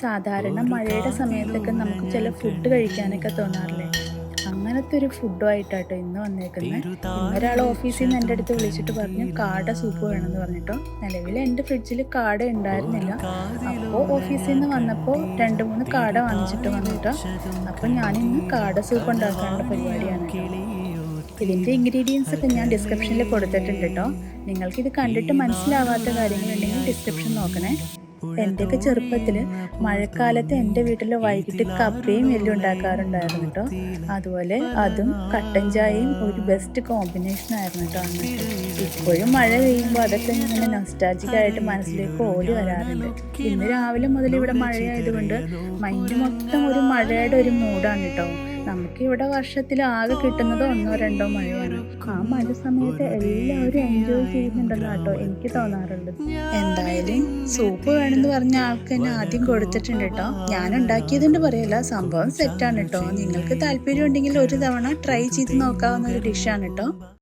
സാധാരണ മഴയുടെ സമയത്തൊക്കെ നമുക്ക് ചില ഫുഡ് കഴിക്കാനൊക്കെ തോന്നാറില്ലേ? അങ്ങനത്തെ ഒരു ഫുഡുമായിട്ടാട്ടോ ഇന്ന് വന്നേക്കുന്നത് ഇന്നൊരാൾ ഓഫീസിൽ നിന്ന് എന്റെ അടുത്ത് വിളിച്ചിട്ട് പറഞ്ഞു കാട സൂപ്പ് വേണമെന്ന് പറഞ്ഞിട്ടോ. നിലവിൽ എന്റെ ഫ്രിഡ്ജിൽ കാട ഉണ്ടായിരുന്നില്ല. അപ്പോൾ ഓഫീസിൽ നിന്ന് വന്നപ്പോൾ രണ്ട് മൂന്ന് കാട വാങ്ങിച്ചിട്ട് വന്നിട്ടോ അപ്പോൾ ഞാനിന്ന് കാട സൂപ്പ് ഉണ്ടാക്കാനുള്ള പരിപാടിയാണ്. ഇതിന്റെ ഇൻഗ്രീഡിയൻസ് ഒക്കെ ഞാൻ ഡിസ്ക്രിപ്ഷനിൽ കൊടുത്തിട്ടുണ്ട് കേട്ടോ നിങ്ങൾക്കിത് ഇത് കണ്ടിട്ട് മനസ്സിലാവാത്ത കാര്യങ്ങളുണ്ടെങ്കിൽ ഡിസ്ക്രിപ്ഷൻ നോക്കണേ. എന്റെയൊക്കെ ചെറുപ്പത്തിൽ മഴക്കാലത്ത് എന്റെ വീട്ടിൽ വൈകിട്ട് കപ്പയും എല്ലും ഉണ്ടാക്കാറുണ്ടായിരുന്നു കേട്ടോ അതുപോലെ അതും കട്ടൻ ചായയും ഒരു ബെസ്റ്റ് കോമ്പിനേഷൻ ആയിരുന്നു കേട്ടോ അന്ന്. ഇപ്പോഴും മഴ പെയ്യുമ്പോൾ അതൊക്കെ ഇങ്ങനെ നൊസ്റ്റാജിക്കായിട്ട് മനസ്സിലേക്ക് ഓടി വരാറുണ്ട്. ഇന്ന് രാവിലെ മുതൽ ഇവിടെ മഴയായതുകൊണ്ട് മൈൻഡ് മൊത്തം ഒരു മഴയുടെ ഒരു മൂഡാണ് കേട്ടോ നമുക്ക് ഇവിടെ വർഷത്തിൽ ആകെ കിട്ടുന്നത് ഒന്നോ രണ്ടോ മഴയാണ്. ആ മഴ സമയത്ത് എല്ലാവരും എൻജോയ് ചെയ്യുന്നുണ്ടല്ലോ കേട്ടോ എനിക്ക് തോന്നാറുണ്ട്. എന്തായാലും സൂപ്പ് വേണമെന്ന് പറഞ്ഞ ആൾക്ക് തന്നെ ആദ്യം കൊടുത്തിട്ടുണ്ട് കേട്ടോ. ഞാൻ ഉണ്ടാക്കിയതുകൊണ്ട് പറയല്ല സംഭവം സെറ്റാണ് കേട്ടോ. നിങ്ങൾക്ക് താല്പര്യം ഉണ്ടെങ്കിൽ ഒരു തവണ ട്രൈ ചെയ്ത് നോക്കാവുന്ന ഒരു ഡിഷാണ് കേട്ടോ.